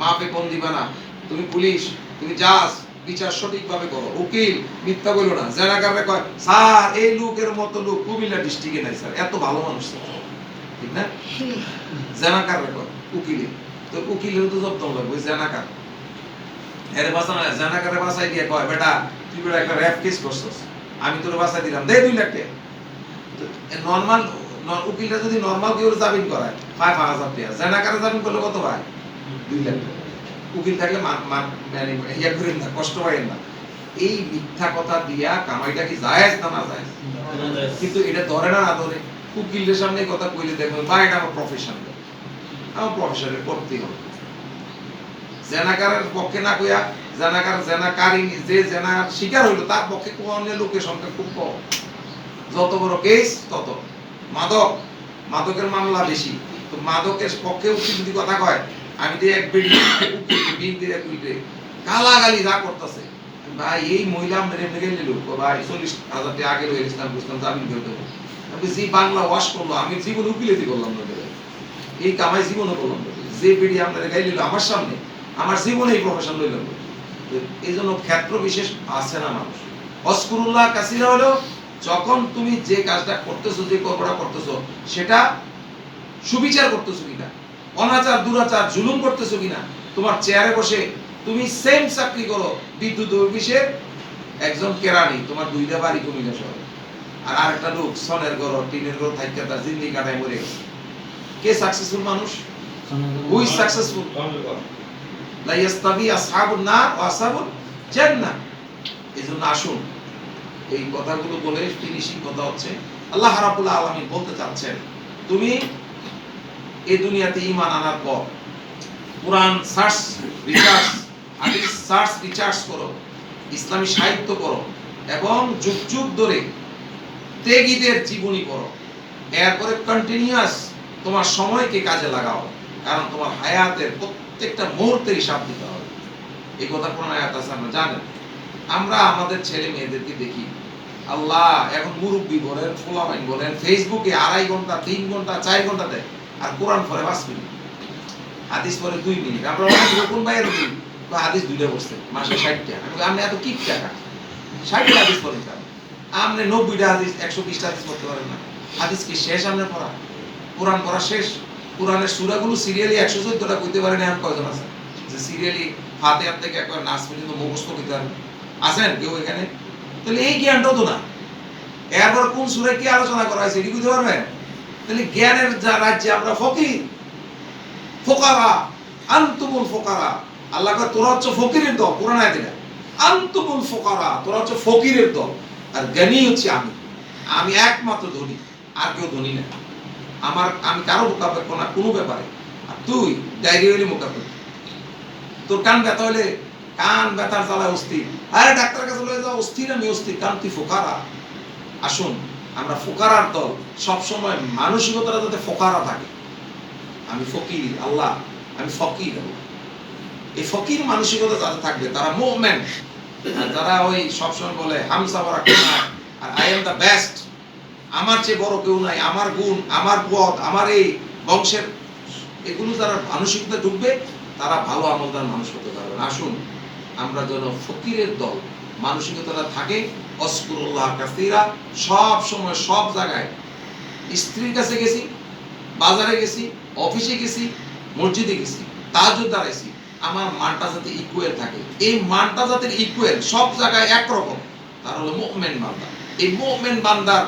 মাপে কম দিবা না। তুমি পুলিশ, তুমি জাজ, বিচার সঠিকভাবে করো। উকিল, মিথ্যা বলো না। জেনাকারে কয়, স্যার, এই লোকের মতো লোক কুমিল্লা ডিস্ট্রিক্টে নাই, স্যার। এত ভালো মানুষ ঠিক না? জেনাকার কয়, উকিলে। তো উকিলের তো জব্দ লাগবে জেনাকার এর বাঁচানো জেনাকারে বাঁচাই দিয়ে কয়, বেটা, তুই বেটা একটা র্যাপ কেস করছস। আমি তোর বাঁচাই দিলাম, দে দুই লাখ টাকা। নর্মাল উকিলটা যদি নর্মাল কেউ জামিন করায় পাঁচ পাঁচ হাজার টাকা। জেনাকারে জামিন করলে কত ভাই দুই লাখ উকিল থাকলে মান করেন না, কষ্ট পাইেন না। এই মিথ্যা কথা দিয়া কামাইটা কি জায়েজ না না জায়েজ? কিন্তু এটা ধরে না উকিলের সামনে কথা কইলে এটা আমার প্রফেশন আমার হবে। পক্ষে না কইয়া, জেনাকার, জেনাকারী, যে জেনার শিকার হইল, তার পক্ষে কোয়ানের লোকের সংখ্যা খুব কম। যত বড় কেস তত। মাদক, মাদকের মামলা বেশি। তো মাদকের পক্ষে উকিল যদি কথা কয় আমি তো এক গালাগালি যা করতেছে। ভাই, এই মহিলা নিল ভাই, চল্লিশ হাজার টাকা আগে রয়ে ইসলাম জামিন করে দেবো। আমি যে বাংলা ওয়াশ করল, আমি উকিলেতি করলাম না এই কামাই করলাম না যে বেডি নিল আমার সামনে, আমার জীবনে এই প্রফেশন লইলাম এই জন্য ক্ষেত্র বিশেষ আছে না মানুষ। অস্কুরুল্লাহ কাসিরা হলো, যখন তুমি যে কাজটা করতেছো, যে কর্মটা করতেছো, সেটা সুবিচার করতেছো কিনা? অনাচার, দুরাচার, জুলুম করতেছো কিনা? তোমার চেয়ারে বসে তুমি সেম চাকরি করো, বিদ্যুৎ অফিসের একজন কেরানি, তোমার দুইটা বাড়ি কমিলে শহরে। আর আরেকটা লোক সনের ঘর, টিনের ঘর থাইকা তার জিন্দি কাটায় মরে গেছে। কে সাকসেসফুল মানুষ? হুই সাকসেসফুল লা আসহাবুন নার ওয়া আসহাবুল জান্নাহ। এজন্য আসুন, এই কথাগুলো বলে ফিনিশিং কথা হচ্ছে, আল্লাহ রাব্বুল আলামিন বলতে চাচ্ছেন, তুমি এই দুনিয়াতে ঈমান আনার পর কোরআন সার্চ, রিসার্চ, হাদিস সার্চ, রিসার্চ করো, ইসলামী সাহিত্য করো এবং যুগ যুগ ধরে তেগীদের জীবনী পড়ো। এরপরে কন্টিনিউয়াস তোমার সময়কে কাজে লাগাও, কারণ তোমার হায়াতের প্রত্যেকটা মুহূর্তের হিসাব দিতে হবে। এই কথা কোন আয়াত আছে আমরা জানেন। আমরা আমাদের ছেলে মেয়েদেরকে দেখি। আল্লাহ, এখন মুরব্বী বলেন ফোলামাইন বলেন ফেসবুকে আড়াই ঘণ্টা, তিন ঘণ্টা, চার ঘণ্টা দেয়। আর কোরআন পরে পাঁচ মিনিট হাদিস পরে দুই মিনিট। আপনার কোন বাইরে তো হাদিস দুইটা বসছে মাসে ষাটটা। বলি, আপনি এত কি টাকা ষাটটা হাদিস পড়েন কেন আপনি নব্বইটা হাদিস একশো বিশটা হাদিস পড়তে পারেন না। হাদিস কি শেষ আপনার পড়া? কোরআন পড়া শেষ? কোরআনের সুরাগুলো সিরিয়ালি একশো চোদ্দটা কইতে পারেন এমন কয়জন আছে? যে সিরিয়ালি হাতে হাত থেকে একবার নাচ পর্যন্ত মুখস্থ করতে পারেন। আছেন কেউ এখানে? তাহলে এই জ্ঞানটাও তো না। এরপর কোন সুরে কি আলোচনা করা হয়েছে এটি বুঝতে পারবেন? তাহলে জ্ঞানের যা রাজ্যে, আমরা ফকির। ফোকারা, আন্তুমুল ফোকারা। আল্লাহ তোরা হচ্ছে ফকিরের দল, কোরআন আয়াতে না আন্তুমুল ফোকারা, তোরা হচ্ছে ফকিরের দল। আর জ্ঞানী হচ্ছে আমি। আমি একমাত্র ধনী, আর কেউ ধনী না। আমার, আমি কারও মোকাবেলা না কোনো ব্যাপারে। আর তুই, ডায়রি হইলে মোকাবেলা। তোর কান ব্যথা হলে কান ব্যথার জ্বালায় অস্থির। আরে ডাক্তার কাছে লয়ে যাও, অস্থির আমি অস্থির, কারণ তুই ফোকারা। আসুন। আমরা ফোকারার দল। সবসময় মানসিকতাটা যাতে ফোকারা থাকে। আমি ফকির, আল্লাহ, আমি ফকির। এই ফকির মানসিকতা যারা থাকবে, তারা মুভমেন্ট যারা ওই সবসময় বলে, হামসা নাই আর আই এম দ্য বেস্ট আমার চেয়ে বড় কেউ নাই, আমার গুণ, আমার পথ, আমার এই বংশের। এগুলো যারা মানসিকতা ঢুকবে, তারা ভালো আমলদার মানুষ হতে পারবে আসুন, আমরা যেন ফকিরের দল, মানসিকতাটা থাকে অস্কুরুল্লাহ কাসিরা সব সময় সব জায়গায় স্ত্রীর কাছে গেছি, বাজারে গেছি, অফিসে গেছি, মসজিদে গেছি তাজও দাঁড়াইছি। আমার মানটা যাতে ইকুয়েল থাকে। এই মানটা যাতে ইকুয়েল সব জায়গায় একরকম তার হলো মুভমেন্ট বান্দা। এই মুভমেন্ট বান্দার